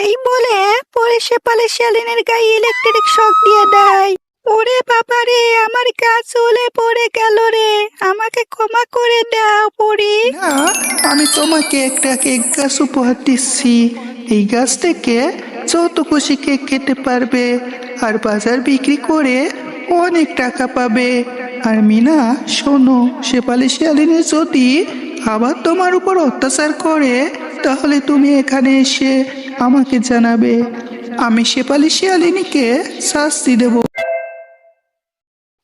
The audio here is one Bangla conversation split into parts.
এই বলে পরে শেপালে শিয়ালিনের গায়ে ইলেকট্রিক শক দিয়ে দেয়। ওরে বাবা রে আমার গাছ চলে পড়ে গেল রে। আমাকে ক্ষমা করে দাও, পরি। আমি তোমাকে একটা কেক গাছ উপহার দিচ্ছি। এই গাছ থেকে যত খুশি কেক খেতে পারবে আর বাজার বিক্রি করে অনেক টাকা পাবে। আর মিনা, শোনো শেপালি শিয়ালিনী যদি আবার তোমার উপর অত্যাচার করে, তাহলে তুমি এখানে এসে আমাকে জানাবে। আমি শেপালি শিয়ালিনীকে শাস্তি দেব।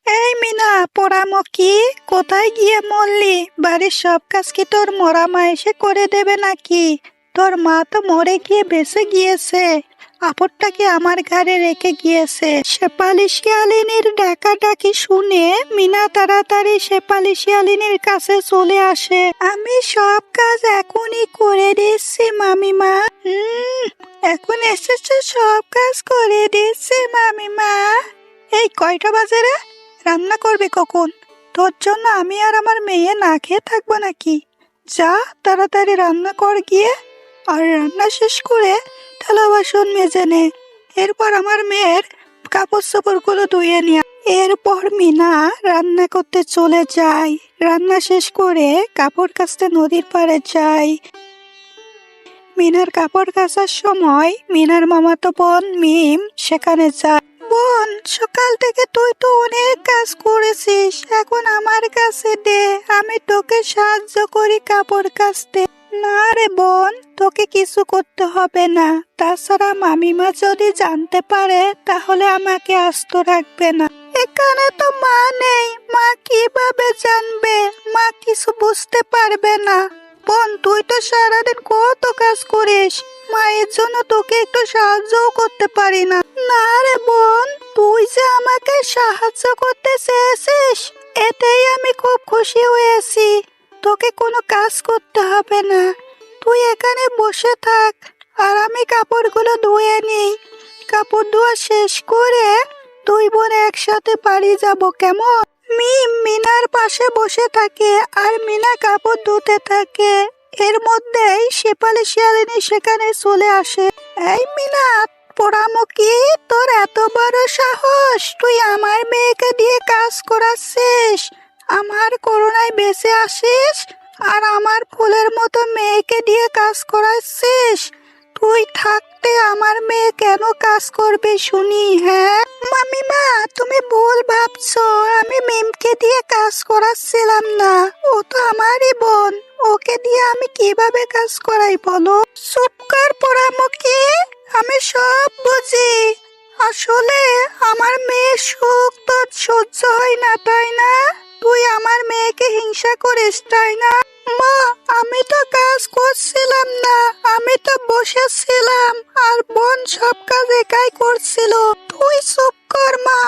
এই মিনা পোড়ামকি কোথায় গিয়ে মরলি? বাড়ির সব কাজ কি তোর মরা মা এসে করে দেবে নাকি? তোর মা তো মরে গিয়ে বেঁচে গিয়েছে। আপরটা কি আমার ঘরে রেখে গিয়েছে। শেপালি শিয়ালিনীর ডাকা ডাকি শুনে মিনা তাড়াতাড়ি শেপালি শিয়ালিনীর কাছে চলে আসে। আমি সব কাজ এখনই করে দিচ্ছি, মামিমা। হুম এখন এসেছে, সব কাজ করে দিচ্ছি, মামিমা। এই কয়টা বাজে রে? রান্না করবে কখন? তোর জন্য আমি আর আমার মেয়ে না খেয়ে থাকব নাকি? যা, তাড়াতাড়ি রান্না কর গিয়ে। আর রান্না শেষ করে থালা বাসন মেজে নে এরপর আমার মেয়ের কাপড় চোপড়গুলো ধুয়ে নিয়ে এরপর মিনা রান্না করতে চলে যায়। রান্না শেষ করে কাপড় কাচতে নদীর পাড়ে যায়। মিনার কাপড় কাচার সময় মিনার মামাতো বোন মিম সেখানে যায়। বোন, সকাল থেকে তুই তো অনেক কাজ করেছিস। এখন আমার কাছে দে, আমি তোকে সাহায্য করি কাপড় কাচতে। না রে বোন, তোকে কিছু করতে হবে না। তাছাড়া মামিমা যদি জানতে পারে, তাহলে আমাকে আস্ত রাখবে না। এখানে তো মা নেই। মা কীভাবে জানবে? মা কিছু বুঝতে পারবে না। বোন, তুই তো সারাদিন কত কাজ করিস। মায়ের জন্য তোকে একটু সাহায্যও করতে পারি না। না রে বোন, তুই যে আমাকে সাহায্য করতে চেয়েছিস, এতেই আমি খুব খুশি হয়েছি। তোকে কোনো কাজ করতে হবে না। তুই এখানে বসে থাক, আর আমি কাপড়গুলো ধুয়ে নিই। কাপড় ধোয়া শেষ করে দুই বোন একসাথে বাড়ি যাব, কেমন? মিম মিনার পাশে বসে থাকে, আর মিনা কাপড় ধুতে থাকে। এর মধ্যেই শেপালি শিয়ালিনী সেখানে চলে আসে। এই মিনা পোড়ামুখী তোর এত বড় সাহস? তুই আমার মেয়েকে দিয়ে কাজ করাচ্ছিস। আমার করোনায় বেঁচে আসিস আর আমার ফুলের মতো মেয়েকে দিয়ে কাজ করাচ্ছিস তুই থাকতে আমার মেয়ে কেন কাজ করবে শুনি হ্যাঁ? মামিমা, তুমি ভুল ভাবছ। আমি মিমকে দিয়ে কাজ করাচ্ছিলাম না। ও তো আমারই বোন। ওকে দিয়ে আমি কীভাবে কাজ করাই বলো? চুপ কর পোড়ামুখী, আমি সব বুঝি। আসলে আমার মেয়ে সুখ তো সহ্য হয় না, তাই না? তুই আমার মেয়েকে হিংসা করিস, তাই না? মা, আমি তো কাজ করছিলাম না, আমি তো বসেছিলাম, আর বোন সব কাজ একাই করছিল। তুই চুপ কর, মা।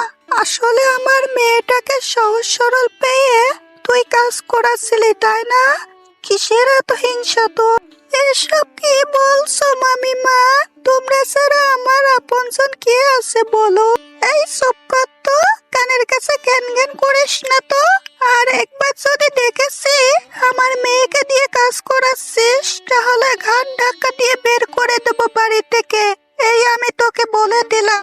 আসলে আমার মেয়েটাকে সহজ সরল পেয়ে তুই কাজ করাচ্ছিলি তাই না? কিসের এত হিংসা তো এসব কি বলছো, মামি মা? তোমরা ছাড়া আমার আপনজন কে আছে বলো? এই সব কত কানের কাছে জ্ঞান জ্ঞান করিস না তো। যদি দেখেছি আমার মেয়েকে দিয়ে কাজ করাচ্ছিস তাহলে ঘাট ধাক্কা দিয়ে বের করে দেবো বাড়ি থেকে। এই আমি তোকে বলে দিলাম।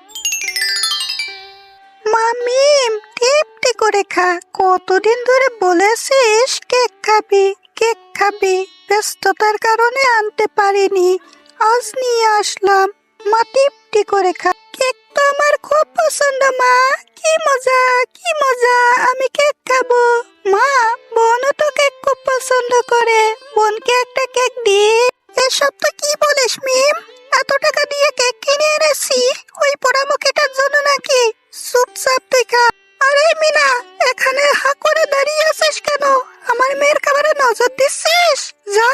মামিম টিপটি করে খা। কতদিন ধরে বলেছিস কেক খাবি কেক খাবি। ব্যস্ততার কারণে আনতে পারিনি। আজ নিয়ে আসলাম। মা টিপটি করে খা। তো আমার খুব পছন্দ, মা। কি মজা কি মজা, আমি কেক খাব। মা, বোনও তো কেক খুব পছন্দ করে। বোনকে একটা কেক দিয়ে এসব তো কি বলিস, মিম? এত টাকা দিয়ে কেক কিনে এনেছি, ওই পোড়ামুখিটার জন্য নাকি? চুপচাপ তুই খা। আরে মিনা, এখানে হা করে দাঁড়িয়ে আছিস কেন? আমার মেয়ের খাবারে নজর দিচ্ছিস? যা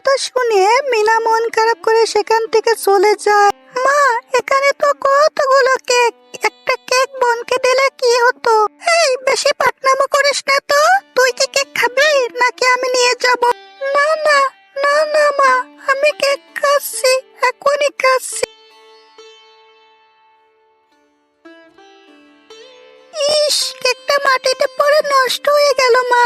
কথা শুনে মিনা মন খারাপ করে সেখান থেকে চলে যায়। মা, এখানে তো কতগুলো কেক? একটা কেক বোনকে দিলে কি হতো? এই, বেশি পাটনামো করিস না তো। তুই কি কেক খাবি? নাকি আমি নিয়ে যাব? না না না না, মা, আমি কেক খাচ্ছি, এখনই খাচ্ছি। ইস, কেকটা মাটিতে পড়ে নষ্ট হয়ে গেল, মা।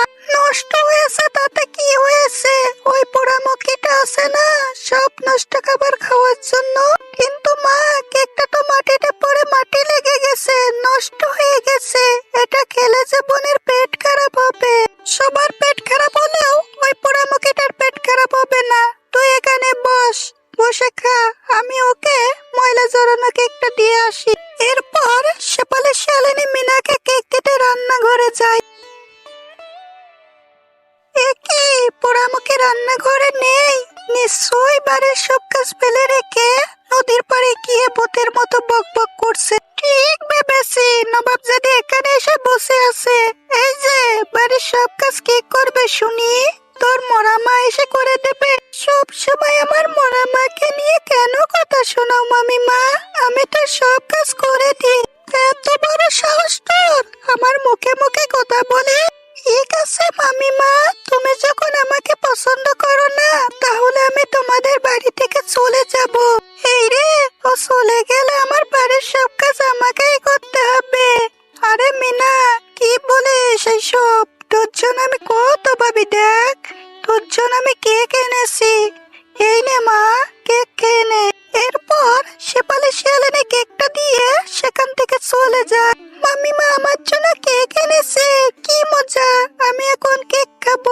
নষ্ট হয়েছে, তাতে কি হয়েছে? ওই পোড়ামুখিটা আছে না, সব নষ্ট খাবার খাওয়ার জন্য। কিন্তু মা, কেকটা তো মাটিতে পড়ে মাটি লেগে গেছে, নষ্ট হয়ে গেছে। এটা খেলে যে বোনের পেট খারাপ হবে। সবার পেট খারাপ হলেও ওই পোড়া পোড়ামুখিটার পেট খারাপ হবে না। তুই এখানে বস, বসে খা। আমি ওকে ময়লা জড়ানো কেকটা দিয়ে আসি। এরপর সেপালে শালিনী, মিনাকে কেক কেটে রান্নাঘরে যায়। এ কি? পোড়ামুখী রান্নাঘরে নেই? নিশ্চয়ই বাড়ির সব কাজ ফেলে রেখে নদীর পাড়ে গিয়ে ভূতের মতো বক বক করছে। ঠিক ভেবেছি, নবাব যদি এখানে এসে বসে আছে। এই যে, বাড়ির সব কাজ কে করবে শুনি? তোর মরা মা এসে করে দেবে। সব সময় আমার মরা মাকে নিয়ে কেন কথা শোনাও মামি মা আমি তো সব কাজ করে দিই। এত বড় সাহস তোর! আমার মুখে মুখে কথা বলে এনেছি এই নে মা, কেক খেয়ে নে। এরপর শেপালি শিয়ালিনী কেকটা দিয়ে সেখান থেকে চলে যায়। মামিমা আমার জন্য কেক এনেছে, কি মজা, আমি এখন কেক খাব।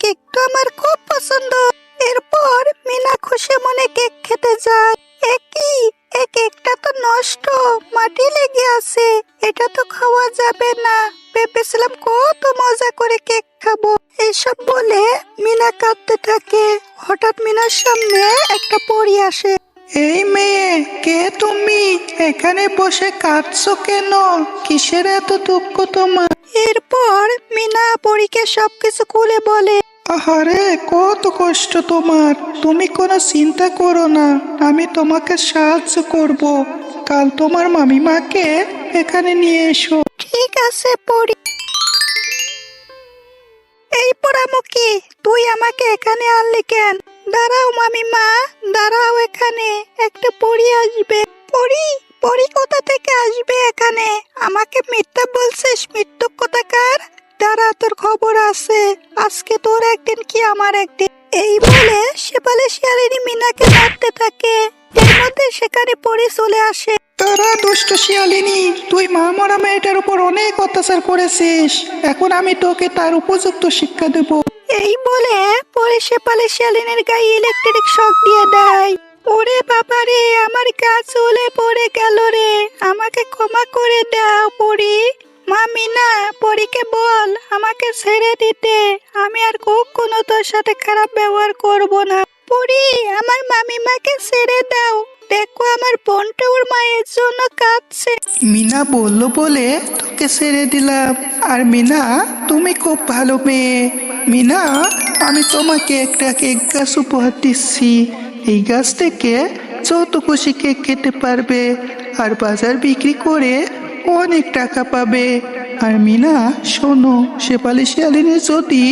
কেকটা আমার খুব পছন্দ। এরপর মিনা খুশি মনে কেক খেতে যায়। এ কি? এই কেকটা তো নষ্ট, মাটি লেগে আছে, এটা তো খাওয়া যাবে না। ভেবেছিলাম কত মজা করে কেক খাব। এসব বলে মিনা কাঁদতে থাকে। হঠাৎ মিনার সামনে একটা পরি আসে। এই মেয়ে, কে তুমি? এখানে বসে কাঁদছো কেন? কিসের এত দুঃখ তোমার? এরপর মিনা পরীকে সবকিছু খুলে বলে, আহারে, কত কষ্ট তোমার। তুমি কোনো চিন্তা করো না। আমি তোমাকে সাহায্য করব। কাল তোমার মামিমাকে এখানে নিয়ে এসো। ঠিক আছে পরি। এই পোড়ামুখী, তুই আমাকে এখানে আনলি কেন? দাঁড়াও মামি মা, দাঁড়াও এখানে, একটা পরি আসবে। পরি? পরি কোথা থেকে আসবে এখানে? আমাকে মিথ্যা বলছিস মৃত্যু কোথাকার? দাঁড়া, তোর খবর আছে। আজকে তোর একদিন কি আমার একদিন? এই বলে সেপালে শিয়ালিনী মিনাকে ডাকতে থাকে। সেখানে পরি চলে আসে। তারা দুষ্ট শিয়ালিনী তুই মা মরা মেয়েটার উপর অনেক অত্যাচার করেছিস। এখন আমি তোকে তার উপযুক্ত শিক্ষা দেব। এই বলে পরে সেপালে শিয়ালিনীর গায়ে ইলেকট্রিক শক দিয়ে দেয়। ওরে বাবা রে আমার গা চলে পড়ে গেল রে। আমাকে ক্ষমা করে দাও পরি। মামি না পরীকে বল আমাকে ছেড়ে দিতে। আমি আর কখনো তোর সাথে খারাপ ব্যবহার করব না। পরি আমার মামিমাকে ছেড়ে দাও। দেখো, আমার বোনটা ওর মায়ের জন্য কাঁদছে। মিনা বলল বলে তোকে ছেড়ে দিলাম। আর মিনা, তুমি খুব ভালো মেয়ে। মিনা, আমি তোমাকে একটা কেক গাছ উপহার দিচ্ছি। এই গাছ থেকে যত খুশি কেক খেতে পারবে আর বাজার বিক্রি করে অনেক টাকা পাবে। আর মিনা, শোনো শেপালি শিয়ালিনী যদি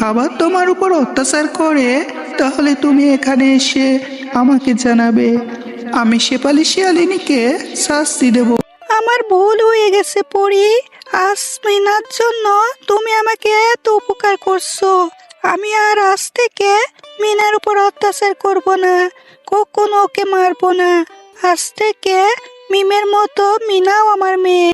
আবার তোমার উপর অত্যাচার করে, তাহলে তুমি এখানে এসে আমাকে জানাবে। আমি শেপালি শিয়ালিনীকে শাস্তি দেব। আমার ভুল হয়ে গেছে পরি আজ মিনার জন্য তুমি আমাকে এত উপকার করছ। আমি আর আজ থেকে মিনার উপর অত্যাচার করব না। কখনো ওকে মারবো না। আজ থেকে মিমের মতো মিনাও আমার মেয়ে।